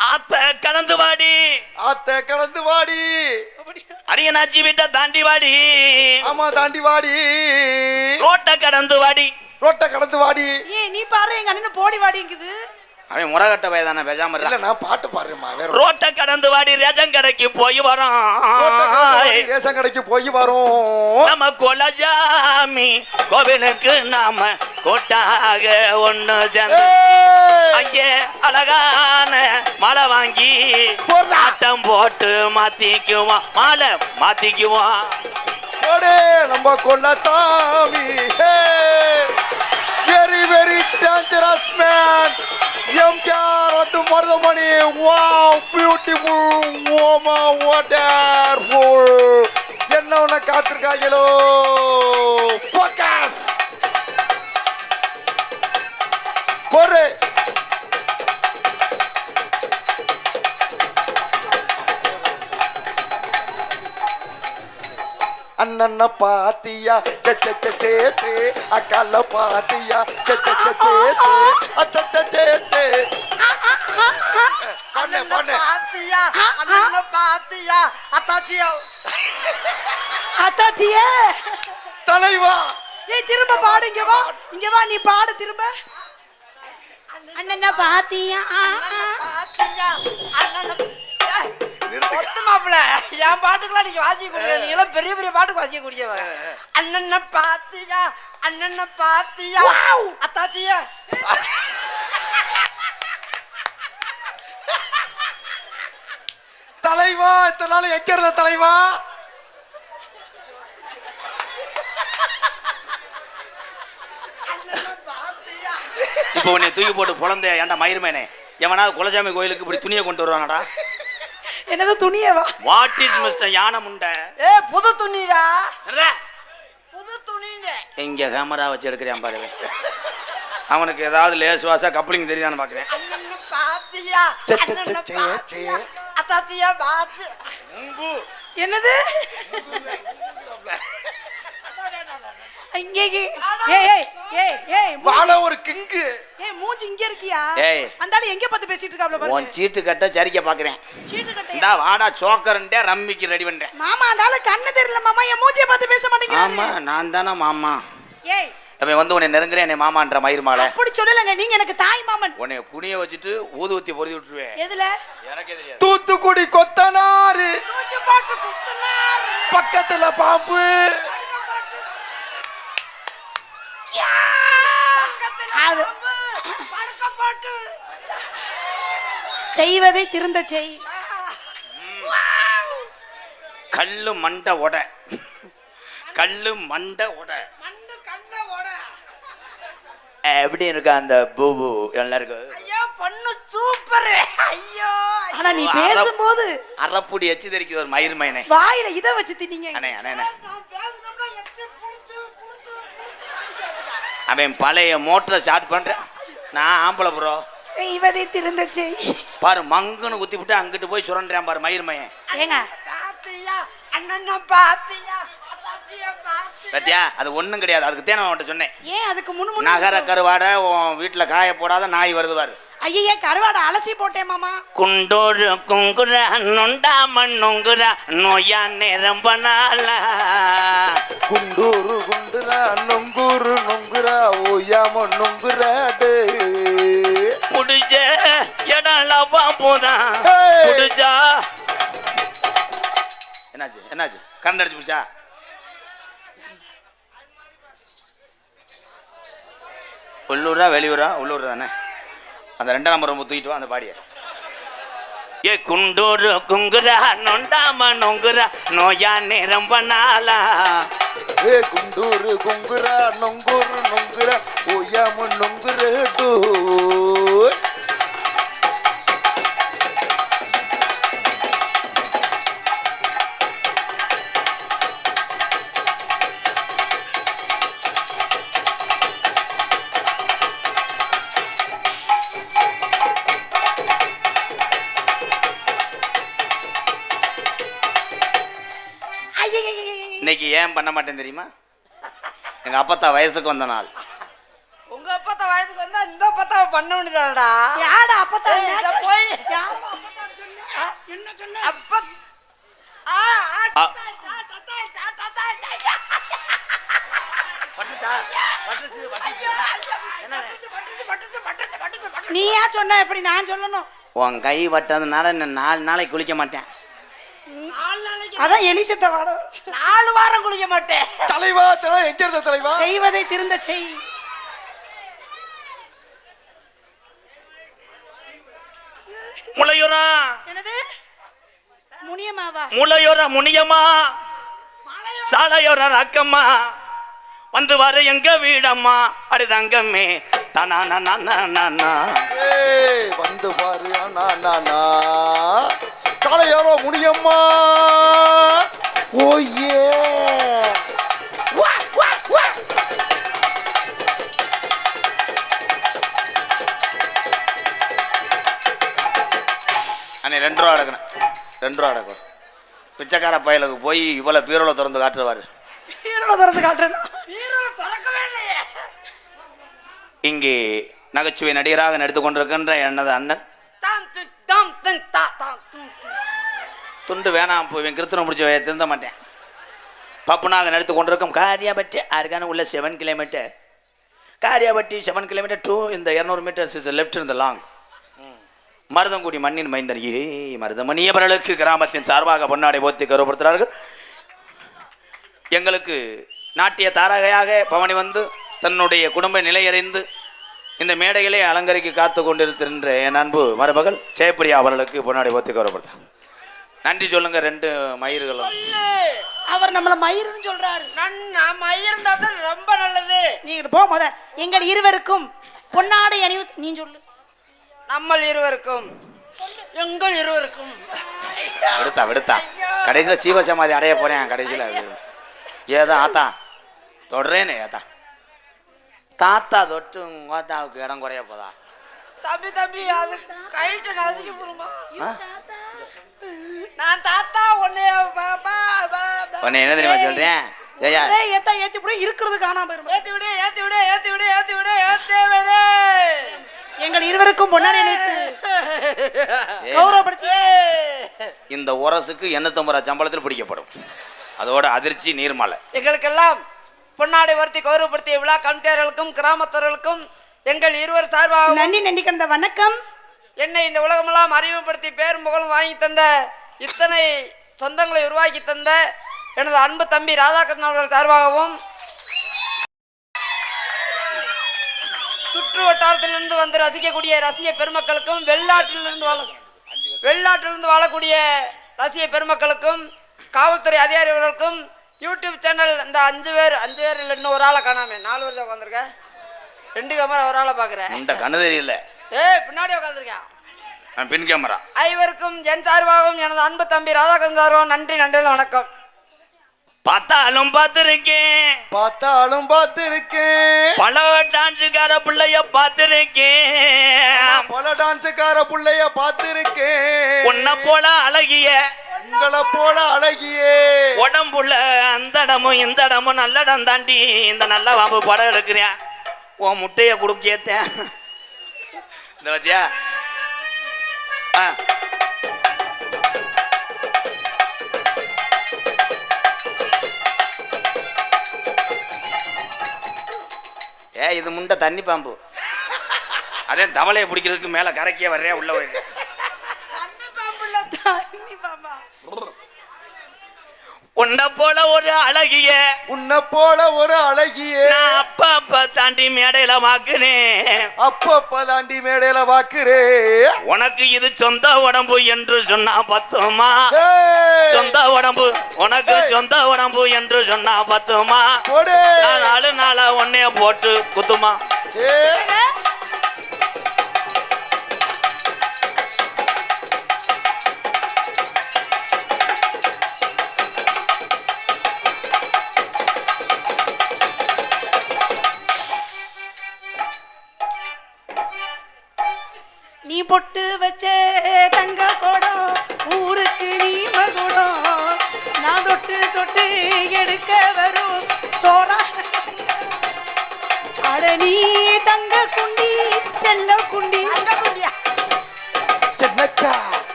ஆத்த கலந்து வாடி. ஆத்த கலந்து வாடி. அரியனாச்சி வீட்டை தாண்டி வாடி. ஆமா தாண்டி வாடி. ரோட்டை கடந்து வாடி. ரோட்டை கடந்து வாடி. ஏய் நீ பாரு எங்க அண்ணன் போடி வாடிங்குது. அவன் முறகட்ட வயதான பேசாம இல்ல நான் பாட்டு வேற ரோட்டை கடந்து வாடி ரேஷன் கடைக்கு போய் வரோம். ரேஷன் கடைக்கு போய் வரோம். நம்ம குலஜாமி கோவிலுக்கு நாம கூட்டாக ஒண்ணு சேர்ந்து! அங்கே அழகான மழை வாங்கி. ஆட்டம் போட்டு மாத்திக்குவோம் மாலை மாத்திக்குவோம் நம்ம கொல்லசாமி வெரி வெரி டேஞ்சரஸ் மேன் எம் கேர் அட்டு மருதமணி வாவ் பியூட்டிஃபுல் ஓமா வாட்டர்ஃபுல் என்ன ஒன்று காத்திருக்காங்களோ? ஃபோக்கஸ் ஒரு அண்ணன பாத்தியா? சே அக்கால பாத்தியா? சே பண்ணு பண்ணு. பாத்தியா? அண்ணன பாத்தியா? அத்தாச்சியா. அத்தாச்சியே. தலைவா. ஏய் திரும்ப பாடு இங்க வா. இங்க வா நீ பாடு திரும்ப. அண்ணன பாத்தியா. பாத்தியா? அண்ணன ஏய், நிறுத்துங்க. ஒத்து மாப்பிள. என் பாட்டுக்கெல்லாம் நீங்க வாசிக்க கூடிய நீங்க எல்லாம் பெரிய பெரிய பாட்டுக்கு வாசிக்க கூடியவ. அண்ணன பாத்தியா அண்ணன பாத்தியா. அத்தாச்சியா தலைவா இத்தனை நாள் இருந்த தலைவா? இப்போ உன்னை தூக்கி போட்டு புலந்த ஏன்டா மயிருமேனே எவனாவது குலசாமி கோயிலுக்கு இப்படி துணியை கொண்டு வருவானடா? என்னது துணியே வா. வாட் இஸ் மிஸ்டர் யானை முண்டை ஏ புது துணிடா? புது துணின்னு இங்க கேமரா வச்சு எடுக்கிறேன் பாரு. அவனுக்கு ஏதாவது லேஸ் வாசா கப்ளிங் தெரியுதான்னு பாக்குறேன். பாத்தியா. அத்தாச்சியா பாத்து. என்னது? இங்கே. ஏய் ஏய் ஏய் வாட ஒரு கிங்கு. மூஞ்சி இங்க இருக்கியா? ஏய். அந்த ஆளு எங்க பார்த்து பேசிட்டு இருக்காப்ல உன் பாருங்க சீட்டு கட்ட சரிக்க பாக்குறேன். சீட்டு கட்டையா? இந்தா வாடா சோக்கர்ன்ட்டே ரம்மிக்கு ரெடி பண்றேன். மாமா அந்த ஆளு கண்ணு தெரியல மாமா என் மூஞ்சிய பார்த்து பேச ஆமா மாட்டேங்கிறாரு நான் தானே மாமா. ஏய். அவன் வந்து உன்னை நெருங்குறேன் என்னை மாமான்ற மயிர் மாலை. அப்படி சொல்லலங்க நீங்க எனக்கு தாய் மாமன். உன்னை குனிய வச்சுட்டு ஊதுவத்தி பொருதி விட்டுருவேன். எதுல? எனக்கே தெரியாது. தூத்துக்குடி கொத்தனாரு தூக்கி போட்டு குத்துனார் பக்கத்துல பாம்பு. அது செய்வதை திருந்த செய். கல்லு மண்டை உட கல்லு மண்டை ஓட எப்படி இருக்கா அந்த பூபு? எல்லாருக்கும்? ஐயோ பொண்ணு சூப்பர் ஐயோ ஆனா நீ பேசும்போது அறப்புடி எச்சு தெரிக்குது ஒரு மயிர் மயனே. வாயில இத வச்சு தின்னீங்க. அண்ணே அண்ணே அவன் பழைய மோட்டரை ஸ்டார்ட் பண்றேன் நான் ஆம்பளை ப்ரோ செய்வதை திருந்த செய். பாரு மங்குன்னு குத்தி விட்டு அங்கிட்டு போய் சுரண்டுறான் பாரு மயிர் மயன் ஏங்க? பாத்தியா? அண்ணன பாத்தியா? சத்யா அது ஒண்ணும் கிடையாது. அதுக்கு தேனை அவன்கிட்ட சொன்னேன். ஏன் அதுக்கு முன்னு நகர கருவாடை உன் வீட்டுல காய போடாத நாய் வருது பாரு. ஐயே கருவாடை அலசி போட்டேன் மாமா. குண்டோரு குங்குற நொண்டா மண்ணுங்குற நோயா நேரம் பண்ணால. குண்டூரு குண்டுரா நொங்குரு நொங்குரா ஓயாம நொங்குறாடு? முடிஞ்ச போதான் Hey! முடிஞ்சா? என்னாச்சு? என்னாச்சு? கரண்ட் அடிச்சு பிடிச்சா? உள்ளூரா வெளியூரா? உள்ளூர் தானே? அந்த ரெண்டாம் நம்பர் ரொம்ப தூக்கிட்டு வா அந்த பாடிய. ஏ குண்டூரு குங்குரா நொண்டாம நொங்குரா நோயா நேரம் பண்ணாலா? ஏ குண்டூரு குங்குரா நொங்குரு நொங்குரா ஓயாம டூ. இன்னைக்கு ஏன் பண்ண மாட்டேன் தெரியுமா? எங்க அப்பத்தா வயசுக்கு வந்த நாள். உங்க அப்பத்தா வயசுக்கு வந்தா இந்த அப்பத்தா பண்ண வேண்டியதானடா? யாடா அப்பதான் ஏய், இத போய். அப்ப பட்டுச்சு, பட்டுச்சு, பட்டுச்சு, பட்டுச்சு. நீயா சொன்ன எப்படி நான் சொல்லணும்? உன் கை வட்டதுனால நான் நாலு நாளைக்கு குளிக்க மாட்டேன். அதான் எலிசத்த வாட நாலு வாரம் குளிக்க மாட்டேன். தலைவா தலை எங்க இருந்த தலைவா? செய்வதை திருந்த செய். முளையுறா என்னது? முனியமாவா முளையுற முனியம்மா. சாலையோர அக்கம்மா வந்து வர எங்க வீடம்மா? அடி தங்கம்மே தனா வந்து பாரு அண்ணா தலையாரோ முடியம்மா ஓயே அண்ணே ரெண்டு ரூபா அடக்கணும் ரெண்டு ரூபா அடக்கும் பிச்சைக்கார பயலுக்கு போய் இவ்வளோ பீரோல திறந்து காட்டுவார் திறந்து பீரோல திறக்கவே இல்லையே. இங்கே நகைச்சுவை நடிகராக நடித்து கொண்டிருக்கின்ற எனது அண்ணன் துண்டு வேணாம் போவேன் கிருத்தனை முடிச்சு திருந்த மாட்டேன். பப்புனாக நடித்து கொண்டிருக்கும் காரியாபட்டி அருகான உள்ள seven kilometre Kariyapatti seven kilometre to இந்த இரநூறு மீட்டர்ஸ் இஸ் லெஃப்ட் இந்த லாங் மருதங்குடி மண்ணின் மைந்தன் ஏ மருதமணியவர்களுக்கு கிராமத்தின் சார்பாக பொன்னாடை போத்தி கருவப்படுத்துகிறார்கள். எங்களுக்கு நாட்டிய தாரகையாக பவனி வந்து தன்னுடைய குடும்ப நிலையறிந்து இந்த மேடையிலே அலங்கரிக்க காத்து கொண்டிருக்கின்ற என் அன்பு மருமகள் ஜெயப்பிரியா அவர்களுக்கு பொன்னாடை போத்தி கௌரவப்படுத்த நன்றி சொல்லுங்க ரெண்டு மயிர்களும். அவர் நம்மள மயிருன்னு சொல்றாரு. நான் நாம இருந்தா தான் ரொம்ப நல்லது. நீங்க போ முத. எங்கள் இருவருக்கும் பொன்னாடை அணிவு நீ சொல்லு. நம்ம இருவருக்கும். எங்கள் இருவருக்கும். விடுத்தா விடுத்தா. கடைசியில் சீவசமாதி அடைய போறேன் கடைசியில். ஏதா ஆத்தா. தொடரேனே ஏதா தாத்தா தொட்டு உங்க தாத்தாவுக்கு இடம் குறைய போதா? தம்பி தம்பி அது கைட்டு நசுக்கி போருமா? நான் தாத்தா பாப்பா உன்னை என்ன தெரியுமா சொல்றேன் ஏத்தா ஏத்தி போட இருக்கிறது காணாம போயிரும். ஏத்தி விடு ஏத்தி விடு ஏத்தி விடு ஏத்தி விடு ஏத்தி விடு. எங்கள் இருவருக்கும் பொன்னாடை கௌரவப்படுத்தி. இந்த உரசுக்கு எண்ணூத்தம்பது ரூபா சம்பளத்தில் பிடிக்கப்படும். அதோட அதிர்ச்சி நீர்மலை. எங்களுக்கெல்லாம் பொன்னாடை வருத்தி கௌரவப்படுத்திய விழா கமிட்டியாளர்களுக்கும் கிராமத்தவர்களுக்கும் எங்கள் இருவர் சார்பாக நன்றி நன்றி கண்ட வணக்கம். என்னை இந்த உலகமெல்லாம் அறிமுகப்படுத்தி பேரும் புகழும் வாங்கி தந்த இத்தனை சொந்தங்களை உருவாக்கி தந்த எனது அன்பு தம்பி ராதாகிருஷ்ணன் அவர்கள் சார்பாகவும் சுற்று வட்டாரத்திலிருந்து வந்து ரசிக்கக்கூடிய ரசிக பெருமக்களுக்கும் வெளிநாட்டிலிருந்து வாழ வெளிநாட்டிலிருந்து வாழக்கூடிய ரசிக பெருமக்களுக்கும் காவல்துறை அதிகாரிகளுக்கும் யூடியூப் சேனல் இந்த அஞ்சு பேர் அஞ்சு பேர் இன்னும் ஒரு ஆளை காணாமே. நாலு பேர் தான் உட்காந்துருக்க ரெண்டு கேமரா ஒரு ஆளை பார்க்குறேன். கண்ணு தெரியல. ஏய் பின்னாடி உட்காந்துருக்கேன் நான் பின் கேமரா. ஐவருக்கும் என் சார்பாகவும் எனது அன்பு தம்பி சார்பாகவும் நன்றி நன்றி வணக்கம். பார்த்தாலும் பார்த்துருக்கேன். பார்த்தாலும் பார்த்திருக்கேன். பல டான்ஸுக்கார பிள்ளைய பார்த்துருக்கேன். பல டான்ஸுக்கார புள்ளைய பார்த்திருக்கேன். உன்னை போல அழகிய உங்களை போல அழகியே. உடம்புல அந்த இடமும் இந்த இடமும் நல்ல இடம் தாண்டி இந்த நல்ல வாம்பு படம் எடுக்கிறேன் உன் முட்டையை கொடுக்கேத்தேன் இந்த பத்தியா? ஏ இது முண்டை தண்ணி பாம்பு அதே தவளையை பிடிக்கிறதுக்கு மேலே கரைக்கே வர்றேன் உள்ள பாம்பா. உன்னை போல ஒரு அழகிய உன்னை போல ஒரு அழகியே நான் அப்பா அப்பா தாண்டி மேடையில வாக்குனேன் அப்பப்ப தாண்டி மேடையில வாக்குறே. உனக்கு இது சொந்த உடம்பு என்று சொன்னா பத்துமா? சொந்த உடம்பு உனக்கு. சொந்த உடம்பு என்று சொன்னா பத்துமா? போடு. நான் நாலு நாளா உன்னைய போட்டு குத்துமா?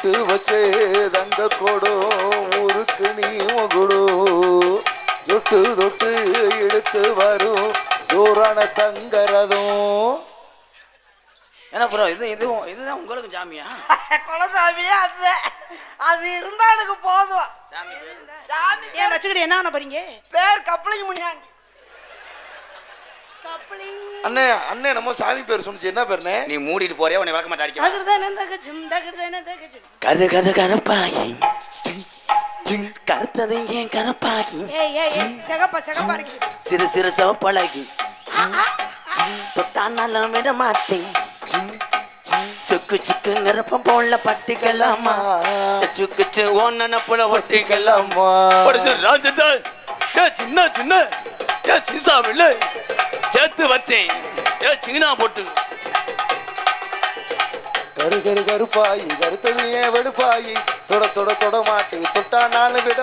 நட்டு வச்சே தங்க கொடும் ஊருக்கு நீ முகுடு தொட்டு தொட்டு இழுத்து வரும் தூரான தங்கறதும் என்ன ப்ரோ இது இதுவும் இதுதான் உங்களுக்கு ஜாமியா? குலசாமியா அது. அது இருந்தா எனக்கு போதும். சாமி ஏன் வச்சுக்கிட்டு என்ன பண்ண போறீங்க? பேர் கப்பலிங்க முன்னாடி அண்ணே அண்ணே நம்ம சாமி பேர் சொன்னிச்சு என்ன பேருண்ணே நீ மூடிட்டு போறியா? உன்னை விளக்க மாட்டே அடிக்க தகுதானே தகஜம் தகுதானே தகஜம். கரு கரு கருப்பாகி. கருத்தது ஏன் கருப்பாகி? சிறு சிறு சவப்பழகி தொட்டானாலும் விட மாட்டேன். சுக்கு சுக்கு நிரப்பம் போல பட்டிக்கலாமா? சுக்கு சு ஓனப்புல ஒட்டிக்கலாமா? சின்ன சின்ன. ஏ சீசா வில்ல சேர்த்து வச்சேன். ஏ சீனா போட்டு. கரு கரு கருப்பாயி கருத்தது ஏன் வெடுப்பாயி. தொட தொட தொட மாட்டே தொட்டா நானும் விட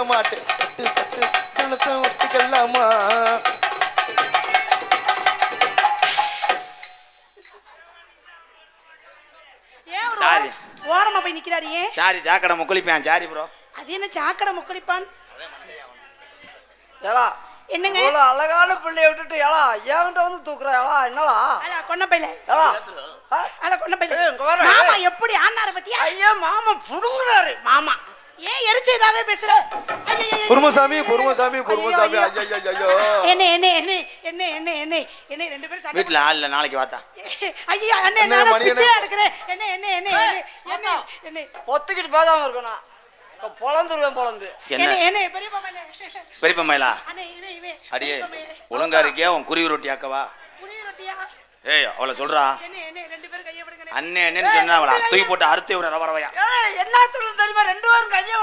ஒரு சாரி. ஓரம்- ஓரமா போய் நிக்கிறாரு ஏன் சாரி சாக்கடை முக்குளிப்பேன். Sorry bro. அது என்ன சாக்கடை முக்களிப்பான்? ஏலா என்னங்க? இவ்வளோ அழகான பிள்ளைய விட்டுட்டு ஏலா ஏன்ட்ட வந்து தூக்குறா ஏலா என்னடா? அல கொன்ன பையில ஏலா? அல கொன்ன பையில மாமா. எப்படி ஆனார பத்தியா? ஐயா மாமா புடுங்குறாரு. மாமா. ஏன் எரிச்சதாவே பேசுற? ஐயையையோ. பொறுமசாமி பொறுமசாமி பொறுமசாமி. ஐயோ, ஐயோ ஐயோ என்ன என்ன என்ன என்ன என்ன என்ன. என்ன ரெண்டு பேரும் சண்டை வீட்டில் ஆள் இல்லை நாளைக்கு வாத்தா. ஐயா அண்ணே நான் மணி பிச்சை. எடுக்கிறேன். என்ன என்ன என்ன என்ன என்ன. என்ன ஒத்துக்கிட்டு பேசாம இருக்கணும். பொழந்துருவேன் பொழந்து. என்ன? என்ன என்ன பெரியப்பா மயிலா அடியே. ஒழுங்கா இருக்கியா? உன் குருவி ரொட்டி ஆக்கவா? ஏய் அவளை சொல்றா. என்ன என்ன ரெண்டு பேரும் கையை விடுங்க அண்ணே என்னன்னு சொன்னா அவளை தூக்கி போட்டு அறுத்து விட ரவரவையா என்ன சொல்லுது தெரியுமா? ரெண்டு பேரும் கையை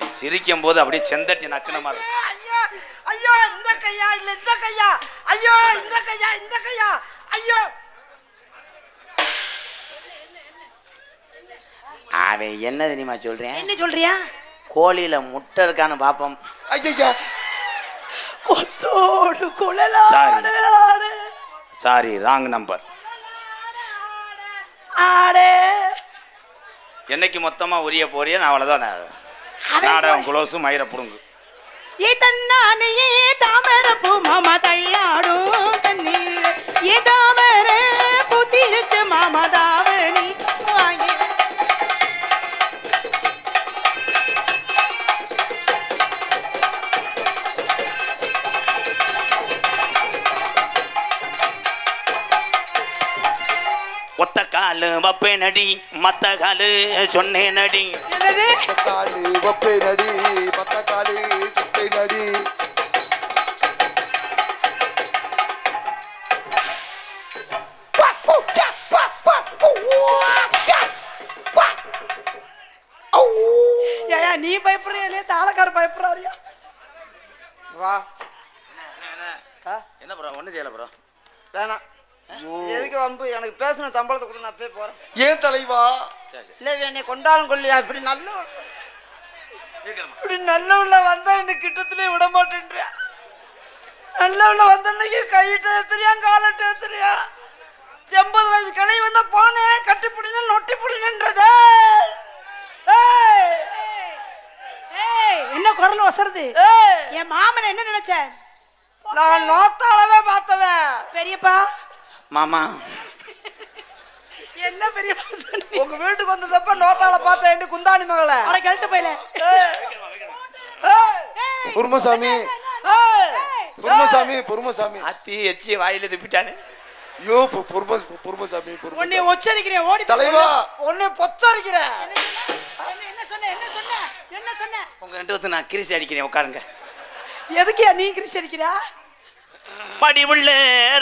நீ சிரிக்கும் போது அப்படியே செந்தட்டி நக்குன மாதிரி. ஐயோ ஐயோ இந்த கையா இல்ல இந்த கையா? ஐயோ இந்த கையா இந்த கையா? ஐயோ அவன் என்ன தெரியுமா சொல்றேன்? என்ன சொல்றியா? கோழியில முட்டை இருக்கான்னு பாப்போம். ஐயா கொத்தோடு குழலாடு சாரி ராங் நம்பர் ஆடு. என்னைக்கு மொத்தமா உரிய போறிய நான் அவ்வளோதான் நாடகம் குளோசு மயிர புடுங்கு. ஏ நடி மத்த காலு சொன்னே நடி. காலு வப்பை நடி பத்த காலு சிட்டை நடி நீ பயப்படுறியா இல்லையா? தாளக்கார பயப்படுறாரியா? வா? என்ன ப்ரோ ஒன்றும் செய்யல ப்ரோ. வேணாம். வம்பு எனக்கு பேசின சம்பளத்தை கூட நான் போய் போறேன். ஏன் தலைவா? இல்லை என்னை கொண்டாலும் கொல்லியா? இப்படி நல்ல. இப்படி நல்ல உள்ள வந்தா இந்த கிட்டத்திலே விட மாட்டேன்றியா நல்ல உள்ள வந்த அன்னைக்கு கையிட்ட ஏத்துறியா காலட்ட ஏத்துறியா எண்பது வயசு கிளை வந்தா போனேன் கட்டி பிடின நொட்டி பிடினன்றதே ஏய் என்ன குரல் ஒசருது? ஏய்! என் மாமன் என்ன நினைச்ச? நான் நோத்தாளவே பார்த்தவன். பெரியப்பா. மாமா என்ன சொன்னீங்க உங்க வீட்டுக்கு வந்ததப்ப நோத்தாள பார்த்தேன் குந்தாணி மகளை. அவரை கழட்டு போயில. பொறுமசாமி. பொறுமசாமி பொறுமசாமி. அத்தி எச்சி வாயில துப்பிட்டானே. ஐயோ பொறும பொறுமசாமி உன்னை பொறுமசாமி உச்சரிக்கிறேன் ஓடி தலைவா. உன்னை பொத்தரிக்கிற என்ன என்ன சொன்ன என்ன சொன்ன என்ன சொன்ன? உங்க ரெண்டு நான் கிரிசி அடிக்கிறேன் உட்காருங்க. எதுக்குயா நீ கிரிசி அடிக்கிறா? படிவுள்ள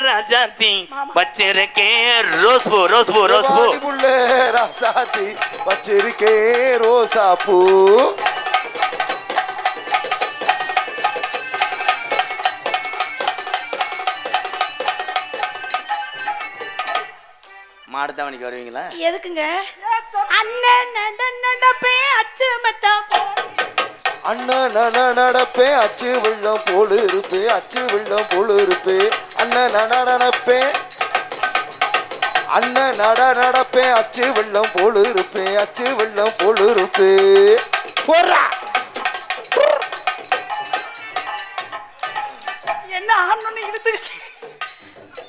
ராஜாத்தி. வச்சிருக்கேன் ரோஸ்பூ ரோஸ்பூ ரோஸ்பூ. புள்ள ராசாத்தி வச்சிருக்கே ரோசா பூ. மாடுத்தாவணிக்கு வருவீங்களா? எதுக்குங்க? அண்ணன் நட நடப்பே அச்சு மத்தம். அண்ணன் நட நடப்பே. அச்சு வெள்ளம் போல இருப்பே. அச்சு வெள்ளம் போல இருப்பே. அண்ணன் நட நடப்பே. அண்ணன் நட நடப்பே. அச்சு வெள்ளம் போல இருப்பே. அச்சு வெள்ளம் போல இருப்பே. போறா. என்ன இழுத்துக்கிச்சு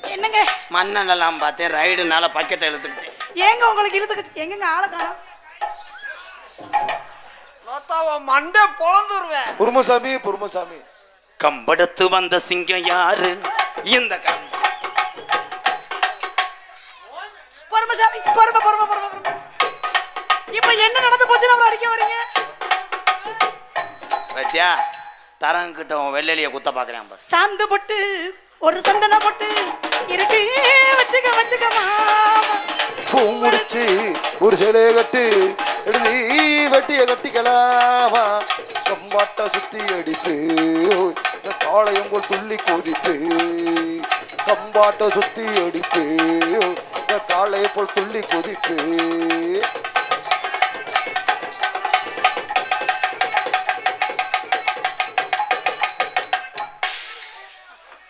என்னங்க? மண்ணெல்லாம் பார்த்தேன். ரைடுனால பக்கெட்டை இழுத்துக்கிட்டேன். ஏங்க உங்களுக்கு இழுத்துக்கிச்சு எங்கங்க ஆளை காணோம்? லோத்தாவ மண்டை பொழந்துருவேன். பொறுமசாமி பொறுமசாமி கம்பெடுத்து வந்த சிங்கம் யாரு? இந்த பொறுமை பொறுமை பொறுமை பொறுமை இப்ப என்ன நடந்து போச்சுன்னு அவர் அடிக்க வரீங்க? பத்தியா தரங்கிட்ட வெள்ளெலிய குத்த பாக்குறேன் பாரு. சாந்து பொட்டு ஒரு சந்தன பொட்டு இருக்கு வச்சுக்க வச்சுக்க மாமா. பூ முடிச்சு ஒரு சிலைய கட்டு எழுதி வெட்டிய கட்டிக்கலாமா? கம்பாட்ட சுத்தி இந்த காளையம் போல் துள்ளி கொதிப்பு கம்பாட்ட சுத்தி அடிப்பு இந்த காளையை போல் துள்ளி கொதிப்பு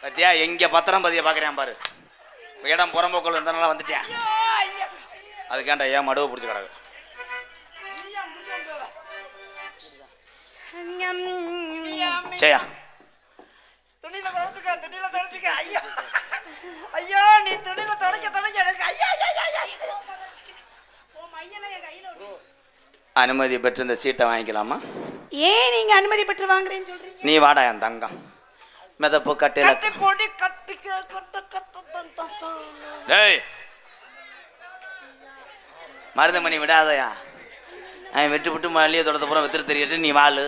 பத்தியா எங்க பத்திரம் பதிய பாக்குறேன் பாரு. இடம் புறம்போக்கள் இருந்தனால வந்துட்டேன். அதுக்காண்ட ஏன் மடுவை பிடிச்சி கிடக்கு சரியா துணியில தொடச்சுக்க துணியில தொடச்சுக்க. ஐயோ. ஐயோ நீ துணியில தொடக்க தொடக்க எனக்கு. ஐயா ஐயா ஐயா அனுமதி பெற்று இந்த சீட்டை வாங்கிக்கலாமா? ஏன் நீங்க அனுமதி பெற்று வாங்குறேன்னு சொல்றீங்க? நீ வாடா என் தங்கம். மிதப்பு கட்டையில கட்டி போடி கட்ட. டேய். மருதமணி விடாதயா. அவன் வெட்டு விட்டு மல்லியை தொடத்த பூரா வித்துட்டு தெரியட்டு நீ வாழு